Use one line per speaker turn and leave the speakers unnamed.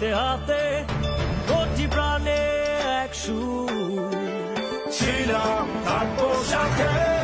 হাতে হাতে কোটি প্রাণে এক সুর।
ছিলাম থাকব সাথে